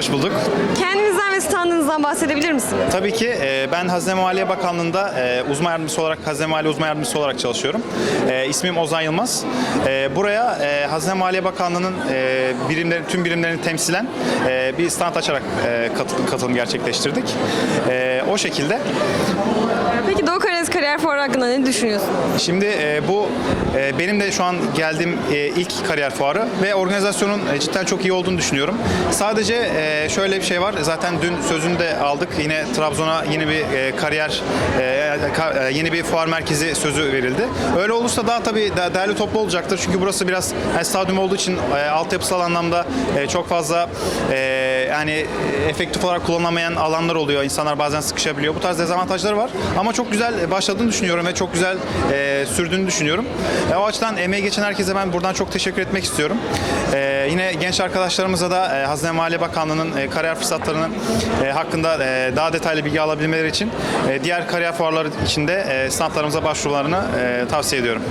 Hoş bulduk. Kendinizden ve standınızdan bahsedebilir misiniz? Tabii ki e, ben Hazine Maliye Bakanlığı'nda e, uzman yardımcısı olarak, Hazine Maliye uzman yardımcısı olarak çalışıyorum. E, İsmim Ozan Yılmaz. Buraya Hazine Maliye Bakanlığı'nın birimlerin, tüm birimlerini temsilen bir stand açarak katılım, gerçekleştirdik. O şekilde. Peki Doğu Karadeniz Kariyer Fuarı hakkında ne düşünüyorsunuz? Şimdi bu benim de şu an geldiğim e, ilk kariyer fuarı ve organizasyonun e, cidden çok iyi olduğunu düşünüyorum. Sadece e, şöyle bir şey var. Zaten dün sözünü de aldık. Yine Trabzon'a yeni bir kariyer ka- yeni bir fuar merkezi sözü verildi. Öyle olursa daha tabii de- değerli toplu olacaktır. Çünkü burası biraz stadyum olduğu için altyapısal anlamda çok fazla yani efektif olarak kullanılamayan alanlar oluyor. İnsanlar bazen sıkışabiliyor. Bu tarz dezavantajları var. Ama çok güzel başladığını düşünüyorum ve çok güzel sürdüğünü düşünüyorum. E, o açıdan emeği geçen herkese ben buradan çok teşekkür etmek istiyorum. E, yine genç arkadaşlarımıza da e, Hazine Maliye Bakanlığı'nın e, kariyer fırsatlarının e, hakkında e, daha detaylı bilgi alabilmeleri için e, diğer kariyer fuarları içinde e, standlarımıza başvurularını e, tavsiye ediyorum.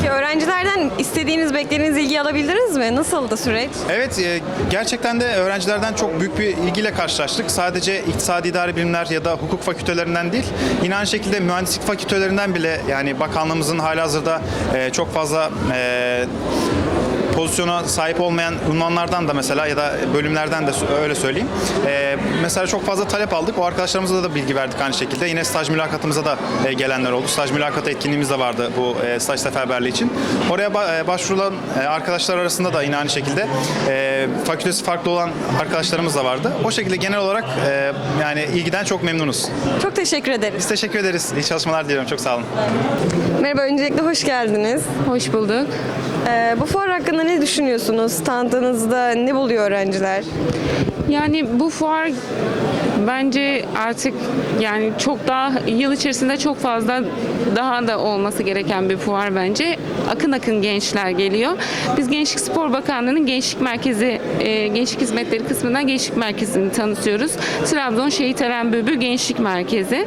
Peki öğrencilerden istediğiniz, beklediğiniz ilgi alabildiniz mi? Nasıldı süreç? Evet, e, gerçekten de öğrencilerden çok büyük bir ilgiyle karşılaştık. Sadece iktisadi idari bilimler ya da hukuk fakültelerinden değil, yine aynı şekilde mühendislik fakültelerinden bile yani bakanlığımızın halihazırda e, çok fazla e, pozisyona sahip olmayan unvanlardan da mesela ya da bölümlerden de öyle söyleyeyim. E, mesela çok fazla talep aldık. O arkadaşlarımıza da bilgi verdik aynı şekilde. Yine staj mülakatımıza da e, gelenler oldu. Staj mülakatı etkinliğimiz de vardı bu e, staj seferberliği için. Oraya ba- e, başvurulan e, arkadaşlar arasında da yine aynı şekilde e, fakültesi farklı olan arkadaşlarımız da vardı. O şekilde genel olarak e, yani ilgiden çok memnunuz. Çok teşekkür ederiz. Biz teşekkür ederiz. İyi çalışmalar diliyorum. Çok sağ olun. Merhaba, öncelikle hoş geldiniz. Hoş bulduk. Ee, bu fuar hakkında ne düşünüyorsunuz? Standınızda ne buluyor öğrenciler? Yani bu fuar bence artık yani çok daha yıl içerisinde çok fazla daha da olması gereken bir fuar bence. Akın akın gençler geliyor. Biz Gençlik Spor Bakanlığı'nın Gençlik Merkezi, e, Gençlik Hizmetleri kısmından Gençlik Merkezi'ni tanıtıyoruz. Trabzon Şehit Eren Bülbül Gençlik Merkezi.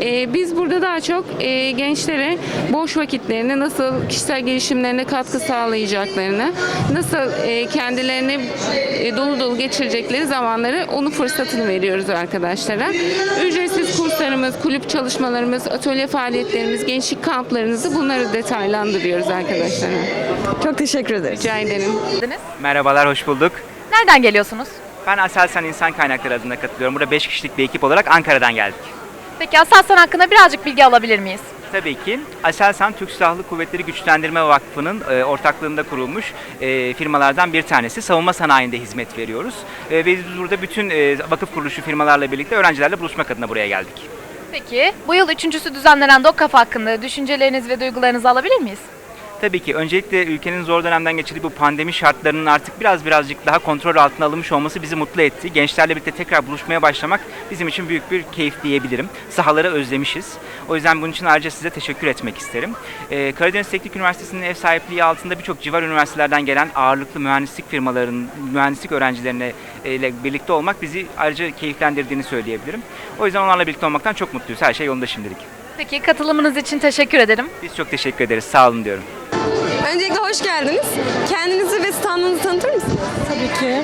E, biz burada daha çok e, gençlere boş vakitlerini nasıl kişisel gelişimlerine katkı sağlayacaklarını, nasıl e, kendilerini e, dolu dolu geçirecekleri zamanları onun fırsatını veriyoruz arkadaşlara. Ücretsiz kurslarımız, kulüp çalışmalarımız, atölye faaliyetlerimiz, gençlik kamplarınızı bunları detaylandırıyoruz arkadaşlara. Çok teşekkür ederiz. Rica ederim. Merhabalar, hoş bulduk. Nereden geliyorsunuz? Ben Aselsan İnsan Kaynakları adına katılıyorum. Burada 5 kişilik bir ekip olarak Ankara'dan geldik. Peki Aselsan hakkında birazcık bilgi alabilir miyiz? Tabii ki Aselsan Türk Silahlı Kuvvetleri Güçlendirme Vakfı'nın e, ortaklığında kurulmuş e, firmalardan bir tanesi. Savunma sanayinde hizmet veriyoruz. E, ve biz burada bütün e, vakıf kuruluşu firmalarla birlikte öğrencilerle buluşmak adına buraya geldik. Peki bu yıl üçüncüsü düzenlenen DOKAF hakkında düşüncelerinizi ve duygularınızı alabilir miyiz? Tabii ki öncelikle ülkenin zor dönemden geçirdiği bu pandemi şartlarının artık biraz birazcık daha kontrol altına alınmış olması bizi mutlu etti. Gençlerle birlikte tekrar buluşmaya başlamak bizim için büyük bir keyif diyebilirim. Sahaları özlemişiz. O yüzden bunun için ayrıca size teşekkür etmek isterim. Ee, Karadeniz Teknik Üniversitesi'nin ev sahipliği altında birçok civar üniversitelerden gelen ağırlıklı mühendislik firmaların, mühendislik öğrencilerine e, ile birlikte olmak bizi ayrıca keyiflendirdiğini söyleyebilirim. O yüzden onlarla birlikte olmaktan çok mutluyuz. Her şey yolunda şimdilik. Peki katılımınız için teşekkür ederim. Biz çok teşekkür ederiz. Sağ olun diyorum. Öncelikle hoş geldiniz. Kendinizi ve standınızı tanıtır mısınız? Tabii ki.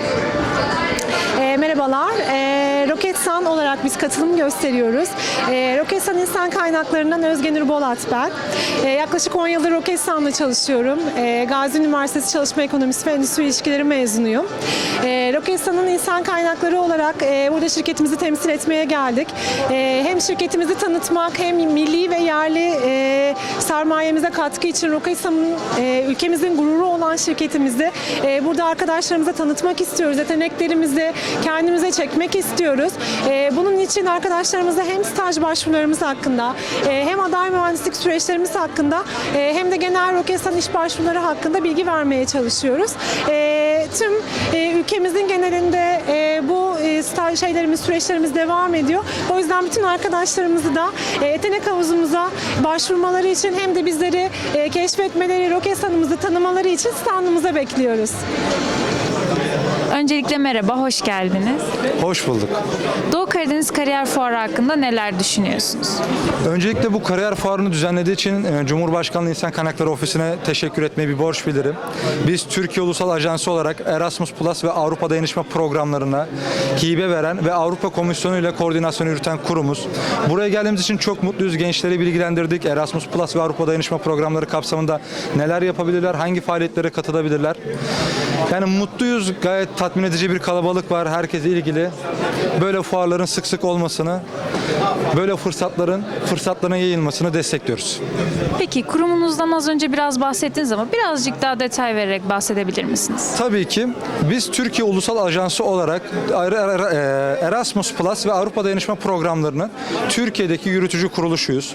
E, merhabalar. E, Roketsan olarak biz katılım gösteriyoruz. E, Roketsan İnsan Kaynaklarından Özgenür Bolat ben. E, yaklaşık 10 yıldır Roketsan'la çalışıyorum. E, Gazi Üniversitesi Çalışma Ekonomisi ve Endüstri İlişkileri mezunuyum. E, Roketsan'ın insan kaynakları olarak e, burada şirketimizi temsil etmeye geldik. E, hem şirketimizi tanıtmak hem milli ve yerli e, sermayemize katkı için Roketsan'ın e, ülkemizin gururu olan şirketimizi e, burada arkadaşlarımıza tanıtmak istiyoruz. Yeteneklerimizi kendimize çekmek istiyoruz. E, bunun için arkadaşlarımıza hem staj başvurularımız hakkında e, hem aday mühendislik süreçlerimiz hakkında e, hem de genel Roketsan iş başvuruları hakkında bilgi vermeye çalışıyoruz. E, tüm ülkemizin genelinde bu staj şeylerimiz, süreçlerimiz devam ediyor. O yüzden bütün arkadaşlarımızı da e, havuzumuza başvurmaları için hem de bizleri keşfetmeleri, Roketsan'ımızı tanımaları için standımıza bekliyoruz. Öncelikle merhaba, hoş geldiniz. Hoş bulduk. Doğu Karadeniz Kariyer Fuarı hakkında neler düşünüyorsunuz? Öncelikle bu kariyer fuarını düzenlediği için e, Cumhurbaşkanlığı İnsan Kaynakları Ofisi'ne teşekkür etmeyi bir borç bilirim. Biz Türkiye Ulusal Ajansı olarak Erasmus Plus ve Avrupa Dayanışma programlarına hibe veren ve Avrupa Komisyonu ile koordinasyon yürüten kurumuz. Buraya geldiğimiz için çok mutluyuz. Gençleri bilgilendirdik. Erasmus Plus ve Avrupa Dayanışma programları kapsamında neler yapabilirler, hangi faaliyetlere katılabilirler. Yani mutluyuz. Gayet tatmin edici bir kalabalık var. Herkes ilgili. Böyle fuarların sık sık olmasını, böyle fırsatların fırsatların yayılmasını destekliyoruz. Peki kurumunuzdan az önce biraz bahsettiniz ama birazcık daha detay vererek bahsedebilir misiniz? Tabii ki biz Türkiye Ulusal Ajansı olarak Er- Er- Er- Erasmus Plus ve Avrupa Dayanışma programlarının Türkiye'deki yürütücü kuruluşuyuz.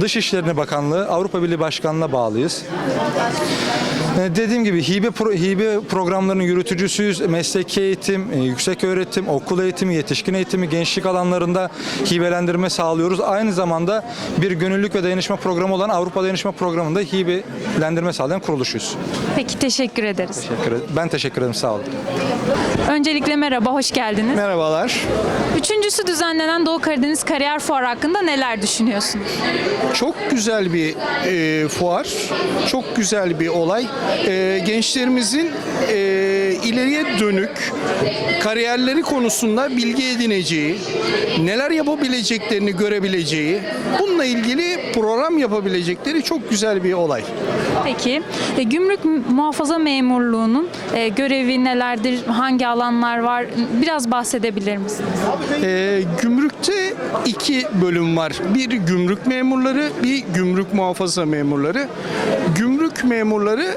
Dışişleri Bakanlığı, Avrupa Birliği Başkanlığı'na bağlıyız. Ee, Dediğim gibi hibe pro- hibe programlarının yürütücüsüyüz. Mesleki eğitim, e, yüksek öğretim, okul eğitimi, yetişkin eğitimi, gençlik alanlarında hibelendirme sağlıyoruz. Aynı zamanda bir gönüllülük ve dayanışma programı olan Avrupa Dayanışma Programı'nda hibelendirme sağlayan kuruluşuyuz. Peki teşekkür ederiz. Teşekkür ederim. Ben teşekkür ederim. Sağ olun. Öncelikle merhaba, hoş geldiniz. Merhabalar. Üçüncüsü düzenlenen Doğu Karadeniz Kariyer Fuarı hakkında neler düşünüyorsunuz? Çok güzel bir e, fuar, çok güzel bir olay. E, gençlerimizin e, ileriye dönük kariyerleri konusunda bilgi edineceği, neler yapabileceklerini görebileceği, bununla ilgili program yapabilecekleri çok güzel bir olay. Peki e, gümrük muhafaza memurluğunun e, görevi nelerdir, hangi alanlar var biraz bahsedebilir misiniz? E, gümrükte iki bölüm var. Bir gümrük memurları, bir gümrük muhafaza memurları. Gümrük memurları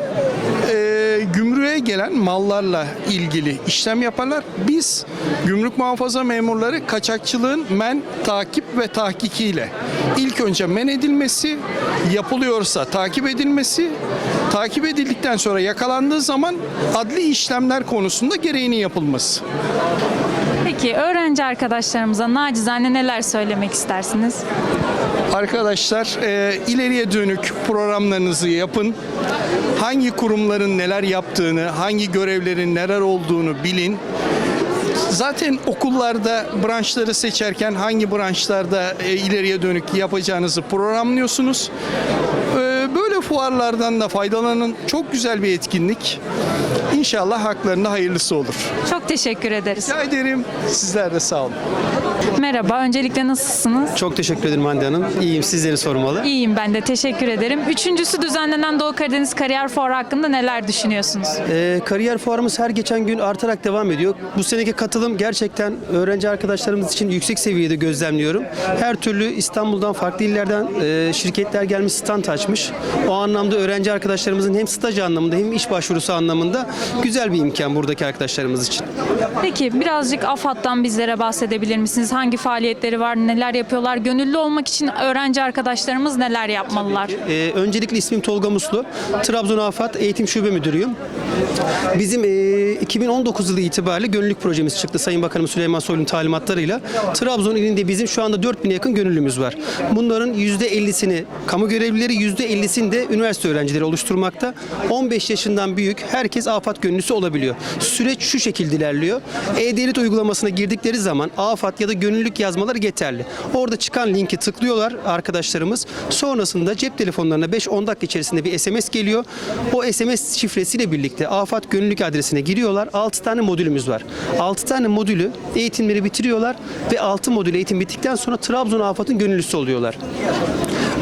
e, gümrüğe gelen mallarla ilgili işlem yaparlar. Biz gümrük muhafaza memurları kaçakçılığın men, takip ve tahkikiyle ilk önce men edilmesi, yapılıyorsa takip edilmesi, takip edildikten sonra yakalandığı zaman adli işlemler konusunda gereğini yapılması. Peki öğrenci arkadaşlarımıza nacizane neler söylemek istersiniz? Arkadaşlar e, ileriye dönük programlarınızı yapın. Hangi kurumların neler yaptığını, hangi görevlerin neler olduğunu bilin. Zaten okullarda branşları seçerken hangi branşlarda e, ileriye dönük yapacağınızı programlıyorsunuz. Fuarlardan da faydalanın. Çok güzel bir etkinlik. İnşallah haklarında hayırlısı olur. Çok teşekkür ederiz. Rica ederim. Sizler de sağ olun. Merhaba, öncelikle nasılsınız? Çok teşekkür ederim Hande Hanım. İyiyim sizleri sormalı. İyiyim ben de, teşekkür ederim. Üçüncüsü düzenlenen Doğu Karadeniz Kariyer Fuarı hakkında neler düşünüyorsunuz? Ee, kariyer fuarımız her geçen gün artarak devam ediyor. Bu seneki katılım gerçekten öğrenci arkadaşlarımız için yüksek seviyede gözlemliyorum. Her türlü İstanbul'dan farklı illerden e, şirketler gelmiş stand açmış. O anlamda öğrenci arkadaşlarımızın hem staj anlamında hem iş başvurusu anlamında güzel bir imkan buradaki arkadaşlarımız için. Peki birazcık AFAD'dan bizlere bahsedebilir misiniz? Hangi faaliyetleri var, neler yapıyorlar? Gönüllü olmak için öğrenci arkadaşlarımız neler yapmalılar? Ee, öncelikle ismim Tolga Muslu. Trabzon Afat Eğitim Şube Müdürüyüm. Bizim e, 2019 yılı itibariyle gönüllülük projemiz çıktı Sayın Bakanım Süleyman Soylu'nun talimatlarıyla. Trabzon ilinde bizim şu anda 4000'e yakın gönüllümüz var. Bunların %50'sini kamu görevlileri, %50'sini de üniversite öğrencileri oluşturmakta. 15 yaşından büyük herkes afat gönüllüsü olabiliyor. Süreç şu şekilde ilerliyor. E-Devlet uygulamasına girdikleri zaman afat ya da gönüllülük yazmaları yeterli. Orada çıkan linki tıklıyorlar arkadaşlarımız. Sonrasında cep telefonlarına 5-10 dakika içerisinde bir SMS geliyor. O SMS şifresiyle birlikte afat gönüllülük adresine giriyorlar. 6 tane modülümüz var. 6 tane modülü eğitimleri bitiriyorlar ve 6 modül eğitim bittikten sonra Trabzon Afat'ın gönüllüsü oluyorlar.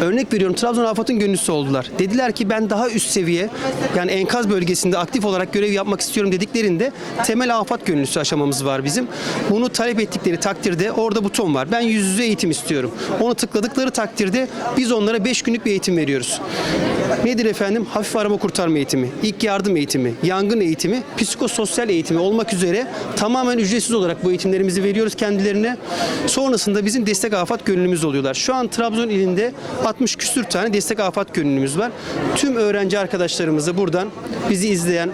Örnek veriyorum Trabzon Afat'ın gönüllüsü oldular. Dediler ki ben daha üst seviye yani enkaz bölgesinde aktif olarak görev yapmak istiyorum dediklerinde temel afat gönüllüsü aşamamız var bizim. Bunu talep ettikleri takdirde orada buton var. Ben yüz yüze eğitim istiyorum. Onu tıkladıkları takdirde biz onlara 5 günlük bir eğitim veriyoruz. Nedir efendim? Hafif arama kurtarma eğitimi, ilk yardım eğitimi, yangın eğitimi, psikososyal eğitimi olmak üzere tamamen ücretsiz olarak bu eğitimlerimizi veriyoruz kendilerine. Sonrasında bizim destek afat gönüllümüz oluyorlar. Şu an Trabzon ilinde 60 küsür tane destek afat gönüllümüz var. Tüm öğrenci arkadaşlarımızı buradan bizi izleyen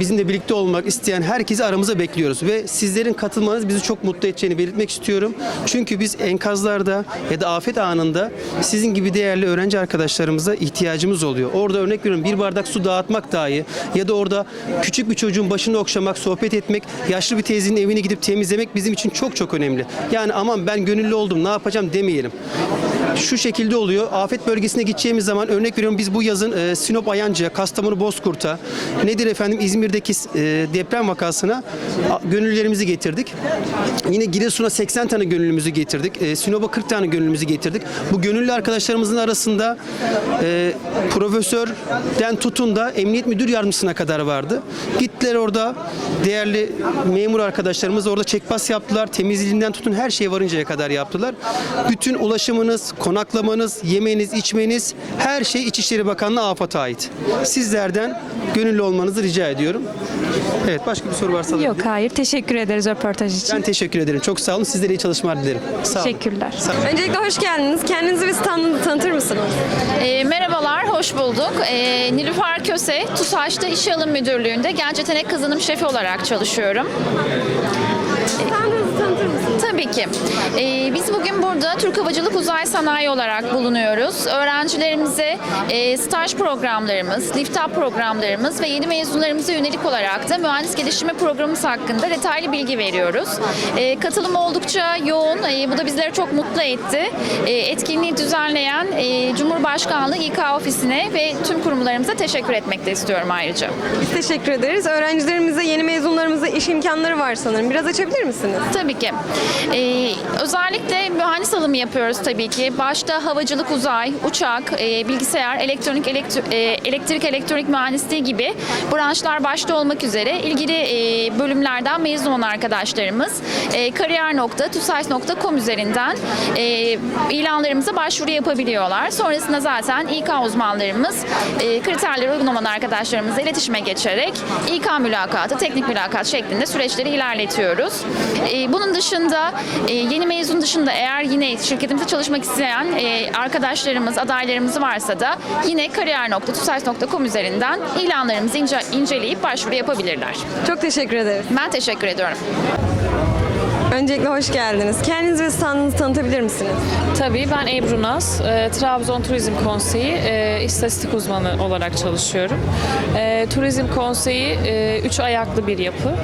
bizimle birlikte olmak isteyen herkesi aramıza bekliyoruz ve sizlerin katılmanız bizi çok mutlu edeceğini belirtmek istiyorum. Çünkü biz enkazlarda ya da afet anında sizin gibi değerli öğrenci arkadaşlarımıza ihtiyacımız oluyor. Orada örnek veriyorum bir bardak su dağıtmak dahi ya da orada küçük bir çocuğun başını okşamak, sohbet etmek, yaşlı bir teyzenin evini gidip temizlemek bizim için çok çok önemli. Yani aman ben gönüllü oldum ne yapacağım demeyelim şu şekilde oluyor. Afet bölgesine gideceğimiz zaman örnek veriyorum biz bu yazın e, Sinop Ayancı'ya, Kastamonu Bozkurt'a, nedir efendim İzmir'deki e, deprem vakasına a, gönüllülerimizi getirdik. Yine Giresun'a 80 tane gönüllümüzü getirdik. E, Sinop'a 40 tane gönüllümüzü getirdik. Bu gönüllü arkadaşlarımızın arasında e, profesörden tutun da emniyet müdür yardımcısına kadar vardı. Gittiler orada değerli memur arkadaşlarımız orada çekpas yaptılar. Temizliğinden tutun her şeye varıncaya kadar yaptılar. Bütün ulaşımınız, konaklamanız, yemeniz, içmeniz her şey İçişleri Bakanlığı AFAD'a ait. Sizlerden gönüllü olmanızı rica ediyorum. Evet başka bir soru varsa Yok hayır. Teşekkür ederiz röportaj için. Ben teşekkür ederim. Çok sağ olun. Sizlere iyi çalışmalar dilerim. Sağ olun. Teşekkürler. Öncelikle hoş geldiniz. Kendinizi ve standınızı tanıtır mısınız? E, merhabalar, hoş bulduk. E, Nilüfer Köse, TUSAŞ'ta İşe Alım Müdürlüğü'nde Genç Yetenek Kazanım Şefi olarak çalışıyorum. Tabii ki. E, biz bugün burada Türk Havacılık Uzay Sanayi olarak bulunuyoruz. Öğrencilerimize e, staj programlarımız, lift-up programlarımız ve yeni mezunlarımıza yönelik olarak da mühendis gelişimi programımız hakkında detaylı bilgi veriyoruz. E, katılım oldukça yoğun. E, bu da bizleri çok mutlu etti. E, etkinliği düzenleyen e, Cumhurbaşkanlığı İK ofisine ve tüm kurumlarımıza teşekkür etmek de istiyorum ayrıca. Biz teşekkür ederiz. Öğrencilerimize, yeni mezunlarımıza iş imkanları var sanırım. Biraz açabilir misiniz? Tabii ki. Ee, özellikle mühendis alımı yapıyoruz tabii ki. Başta havacılık, uzay, uçak, e, bilgisayar, elektronik, elektro- e, elektrik, elektronik mühendisliği gibi branşlar başta olmak üzere ilgili e, bölümlerden mezun olan arkadaşlarımız e, kariyer.tusais.com üzerinden e, ilanlarımıza başvuru yapabiliyorlar. Sonrasında zaten İK uzmanlarımız e, kriterlere uygun olan arkadaşlarımızla iletişime geçerek İK mülakatı, teknik mülakat şeklinde süreçleri ilerletiyoruz. E, bunun dışında e, yeni mezun dışında eğer yine şirketimizde çalışmak isteyen e, arkadaşlarımız, adaylarımız varsa da yine kariyer.tusais.com üzerinden ilanlarımızı ince- inceleyip başvuru yapabilirler. Çok teşekkür ederiz. Ben teşekkür ediyorum. Öncelikle hoş geldiniz. Kendinizi ve standınızı tanıtabilir misiniz? Tabii ben Ebru Naz, e, Trabzon Turizm Konseyi e, istatistik uzmanı olarak çalışıyorum. E, Turizm Konseyi e, üç ayaklı bir yapı.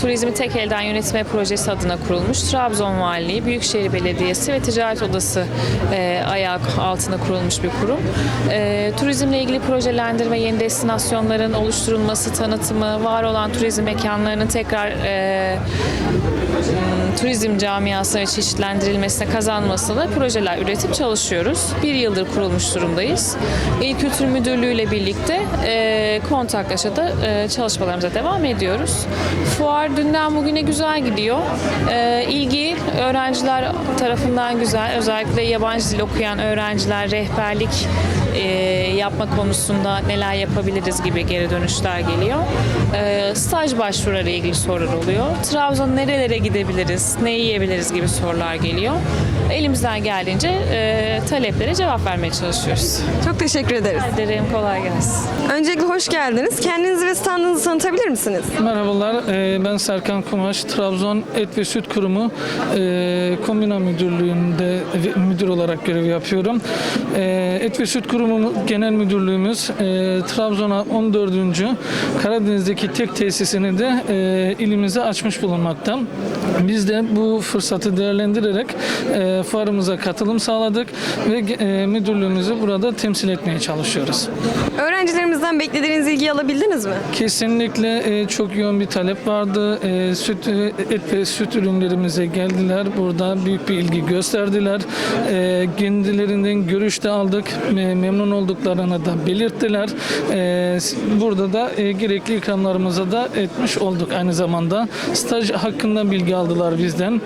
Turizmi tek elden yönetme projesi adına kurulmuş. Trabzon Valiliği, Büyükşehir Belediyesi ve Ticaret Odası e, ayak altına kurulmuş bir kurum. E, turizmle ilgili projelendirme, yeni destinasyonların oluşturulması, tanıtımı, var olan turizm mekanlarının tekrar e, turizm camiasına çeşitlendirilmesine kazanmasını projeler üretip çalışıyoruz. Bir yıldır kurulmuş durumdayız. İl Kültür Müdürlüğü ile birlikte e, kontaklaşa da e, çalışmalarımıza devam ediyoruz. Fuar dünden bugüne güzel gidiyor. E, ilgi öğrenciler tarafından güzel. Özellikle yabancı dil okuyan öğrenciler rehberlik e, yapma konusunda neler yapabiliriz gibi geri dönüşler geliyor. E, staj başvuruları ile ilgili sorular oluyor. Trabzon nerelere gidebiliriz, ne yiyebiliriz gibi sorular geliyor. Elimizden geldiğince e, taleplere cevap vermeye çalışıyoruz. Çok teşekkür ederiz. Ederim kolay gelsin. Öncelikle hoş geldiniz. Kendinizi ve standınızı tanıtabilir misiniz? Merhabalar, e, ben Serkan Kumaş, Trabzon Et ve Süt Kurumu e, Kombina Müdürlüğü'nde müdür olarak görev yapıyorum. E, Et ve Süt Kurumu Genel Müdürlüğümüz e, Trabzon'a 14. Karadeniz'deki tek tesisini de e, ilimize açmış bulunmakta. Biz de bu fırsatı değerlendirerek e, fuarımıza katılım sağladık ve e, müdürlüğümüzü burada temsil etmeye çalışıyoruz. Öğrencilerimizden beklediğiniz ilgiyi alabildiniz mi? Kesinlikle e, çok yoğun bir talep vardı. E, süt, e, et ve süt ürünlerimize geldiler. Burada büyük bir ilgi gösterdiler. E, kendilerinden görüş de aldık. E, memnun olduklarını da belirttiler. E, s- burada da e, gerekli ikramlarımızı da etmiş olduk aynı zamanda. Staj hakkında bilgi aldılar bizden.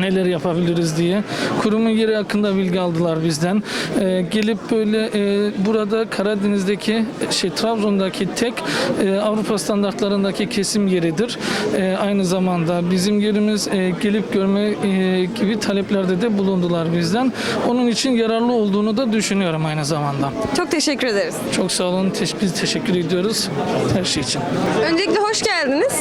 Neler yapabiliriz diye. Kurumun yeri hakkında bilgi aldılar bizden. Ee, gelip böyle e, burada Karadeniz'deki şey Trabzon'daki tek e, Avrupa standartlarındaki kesim yeridir. E, aynı zamanda bizim yerimiz e, gelip görme e, gibi taleplerde de bulundular bizden. Onun için yararlı olduğunu da düşünüyorum aynı zamanda. Çok teşekkür ederiz. Çok sağ olun. Teş- biz teşekkür ediyoruz her şey için. Öncelikle hoş geldiniz.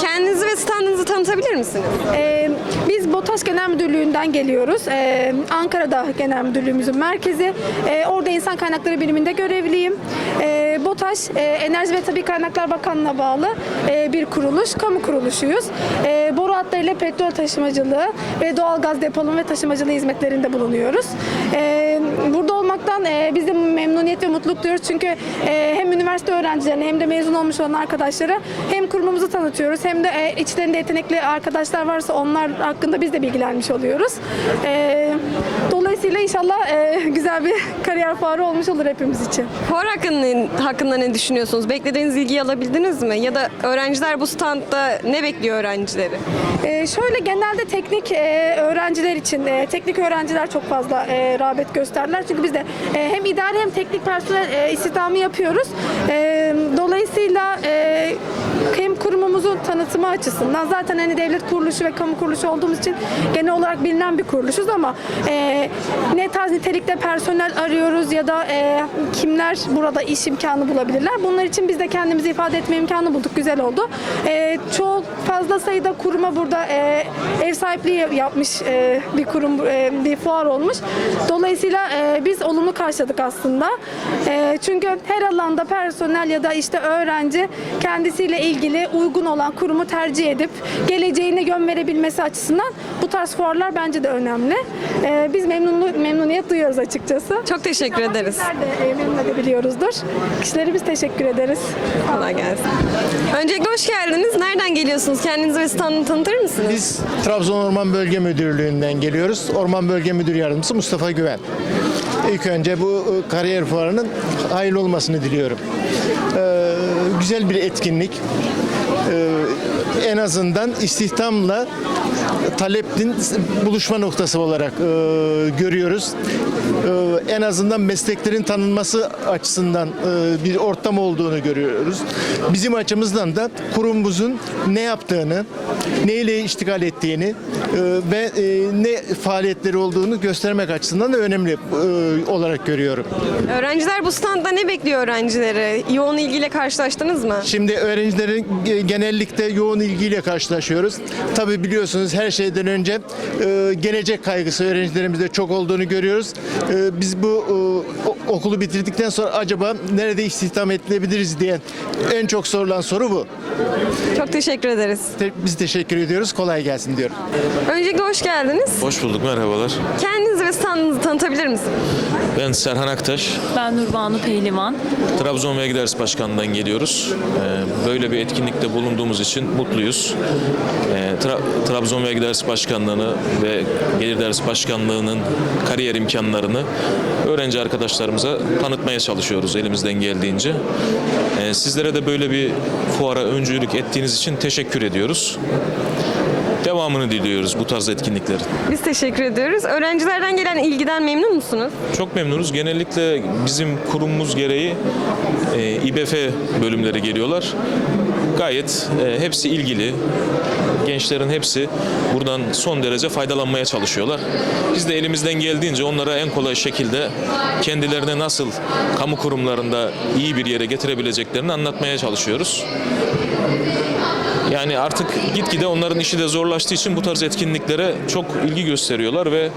Kendinizi ve standınızı tanıtabilir misiniz? Ee, biz BOTAŞ Genel Müdürlüğü'nden geliyoruz. Ee, Ankara'da Genel Müdürlüğümüzün merkezi. Ee, orada insan kaynakları biriminde görevliyim. Ee, BOTAŞ e, Enerji ve Tabi Kaynaklar Bakanlığı'na bağlı e, bir kuruluş, kamu kuruluşuyuz. Ee, boru hatlarıyla petrol taşımacılığı ve doğalgaz depolama ve taşımacılığı hizmetlerinde bulunuyoruz. Ee, burada olmaktan e, biz de memnuniyet ve mutluluk duyuyoruz. Çünkü e, hem üniversite öğrencilerine hem de mezun olmuş olan arkadaşlara hem kurumumuzu tanıtıyoruz hem de e, içlerinde yetenekli arkadaşlar varsa onlar hakkında biz de bilgilenmiş oluyoruz. E, dolayısıyla inşallah e, güzel bir kariyer fuarı olmuş olur hepimiz için. Fuar hakkında, hakkında ne düşünüyorsunuz? Beklediğiniz ilgiyi alabildiniz mi? Ya da öğrenciler bu standda ne bekliyor öğrencileri? Ee, şöyle genelde teknik e, öğrenciler için e, teknik öğrenciler çok fazla e, rağbet gösterdiler. Çünkü biz de e, hem idari hem teknik personel e, istihdamı yapıyoruz. Dolayısıyla e, hem kurumumuzun tanıtımı açısından zaten hani devlet kuruluşu ve kamu kuruluşu olduğumuz için genel olarak bilinen bir kuruluşuz ama e, ne tarz nitelikte personel arıyoruz ya da e, kimler burada iş imkanı bulabilirler. Bunlar için biz de kendimizi ifade etme imkanı bulduk. Güzel oldu. E, çok fazla sayıda kuruma burada e, ev sahipliği yapmış e, bir kurum, e, bir fuar olmuş. Dolayısıyla e, biz olumlu karşıladık aslında. E, çünkü her alanda personel ya da işte öğrenci kendisiyle ilgili uygun olan kurumu tercih edip geleceğine yön verebilmesi açısından bu tarz fuarlar bence de önemli. E, biz memnunlu, memnuniyet duyuyoruz açıkçası. Çok teşekkür ederiz. Bizler de e, memnun edebiliyoruzdur. Kişilere biz teşekkür ederiz. Kolay gelsin. Öncelikle hoş geldiniz. Nereden geliyorsunuz? Kendinizi ve standını tanıtır mısınız? Biz Trabzon Orman Bölge Müdürlüğü'nden geliyoruz. Orman Bölge Müdür Yardımcısı Mustafa Güven. İlk önce bu e, kariyer fuarının hayırlı olmasını diliyorum. Ee, güzel bir etkinlik. Ee, en azından istihdamla talepin buluşma noktası olarak e, görüyoruz. E, en azından mesleklerin tanınması açısından e, bir ortam olduğunu görüyoruz. Bizim açımızdan da kurumumuzun ne yaptığını, neyle iştigal ettiğini e, ve e, ne faaliyetleri olduğunu göstermek açısından da önemli e, olarak görüyorum. Öğrenciler bu standda ne bekliyor öğrencileri? Yoğun ilgiyle karşılaştınız mı? Şimdi öğrencilerin genellikle yoğun ilgiyle karşılaşıyoruz. Tabii biliyorsunuz her şeyden önce e, gelecek kaygısı öğrencilerimizde çok olduğunu görüyoruz. E, biz bu e, okulu bitirdikten sonra acaba nerede istihdam edilebiliriz diye en çok sorulan soru bu. Çok teşekkür ederiz. Te- biz teşekkür ediyoruz. Kolay gelsin diyorum. Öncelikle hoş geldiniz. Hoş bulduk, merhabalar. Kendinizi standınızı tanıtabilir misiniz? Ben Serhan Aktaş, Ben Nurbanu Pehlivan. Trabzon Vergi Dairesi Başkanlığı'ndan geliyoruz. Ee, Böyle bir etkinlikte bulunduğumuz için mutluyuz. Ee, Tra- Trabzon Vergi Dairesi Başkanlığı'nı ve Gelir Dairesi Başkanlığı'nın kariyer imkanlarını öğrenci arkadaşlarımıza tanıtmaya çalışıyoruz elimizden geldiğince. Ee, Sizlere de böyle bir fuara öncülük ettiğiniz için teşekkür ediyoruz. Devamını diliyoruz bu tarz etkinliklerin. Biz teşekkür ediyoruz. Öğrencilerden gelen ilgiden memnun musunuz? Çok memnunuz. Genellikle bizim kurumumuz gereği e, İBF bölümleri geliyorlar. Gayet e, hepsi ilgili. Gençlerin hepsi buradan son derece faydalanmaya çalışıyorlar. Biz de elimizden geldiğince onlara en kolay şekilde kendilerini nasıl kamu kurumlarında iyi bir yere getirebileceklerini anlatmaya çalışıyoruz. Yani artık gitgide onların işi de zorlaştığı için bu tarz etkinliklere çok ilgi gösteriyorlar ve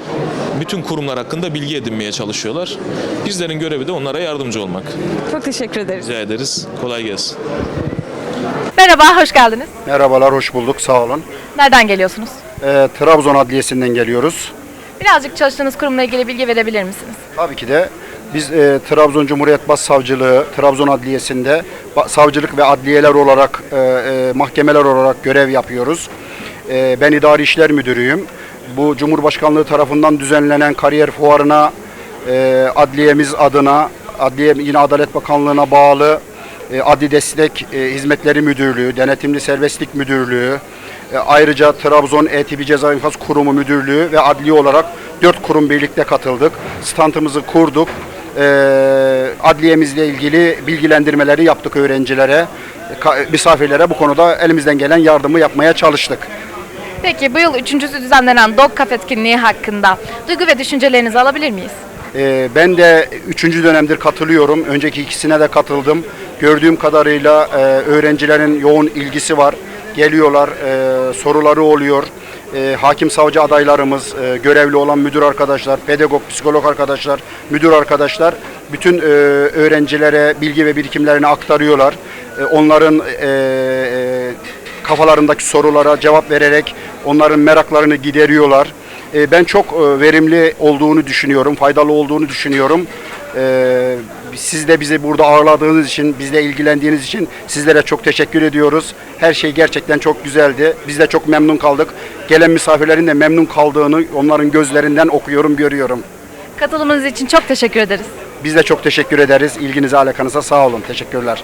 bütün kurumlar hakkında bilgi edinmeye çalışıyorlar. Bizlerin görevi de onlara yardımcı olmak. Çok teşekkür ederiz. Rica ederiz. Kolay gelsin. Merhaba, hoş geldiniz. Merhabalar, hoş bulduk. Sağ olun. Nereden geliyorsunuz? Ee, Trabzon Adliyesi'nden geliyoruz. Birazcık çalıştığınız kurumla ilgili bilgi verebilir misiniz? Tabii ki de biz e, Trabzon Cumhuriyet Başsavcılığı, Trabzon Adliyesi'nde savcılık ve adliyeler olarak, e, e, mahkemeler olarak görev yapıyoruz. E, ben İdari İşler Müdürüyüm. Bu Cumhurbaşkanlığı tarafından düzenlenen kariyer fuarına e, adliyemiz adına, adliye yine Adalet Bakanlığı'na bağlı e, Adli Destek e, Hizmetleri Müdürlüğü, Denetimli Serbestlik Müdürlüğü, E, ayrıca Trabzon E-Tibi Ceza İnfaz Kurumu Müdürlüğü ve adliye olarak dört kurum birlikte katıldık. Standımızı kurduk. E, adliyemizle ilgili bilgilendirmeleri yaptık öğrencilere, misafirlere bu konuda elimizden gelen yardımı yapmaya çalıştık. Peki bu yıl üçüncüsü düzenlenen Dog Cafe etkinliği hakkında duygu ve düşüncelerinizi alabilir miyiz? Ee, ben de üçüncü dönemdir katılıyorum. Önceki ikisine de katıldım. Gördüğüm kadarıyla e, öğrencilerin yoğun ilgisi var. Geliyorlar, e, soruları oluyor. E, hakim savcı adaylarımız, e, görevli olan müdür arkadaşlar, pedagog, psikolog arkadaşlar, müdür arkadaşlar bütün e, öğrencilere bilgi ve birikimlerini aktarıyorlar. E, onların e, e, kafalarındaki sorulara cevap vererek onların meraklarını gideriyorlar. E, Ben çok e, verimli olduğunu düşünüyorum, faydalı olduğunu düşünüyorum. E, Siz de bizi burada ağırladığınız için, bizle ilgilendiğiniz için sizlere çok teşekkür ediyoruz. Her şey gerçekten çok güzeldi. Biz de çok memnun kaldık. Gelen misafirlerin de memnun kaldığını onların gözlerinden okuyorum, görüyorum. Katılımınız için çok teşekkür ederiz. Biz de çok teşekkür ederiz. İlginize, alakanıza sağ olun. Teşekkürler.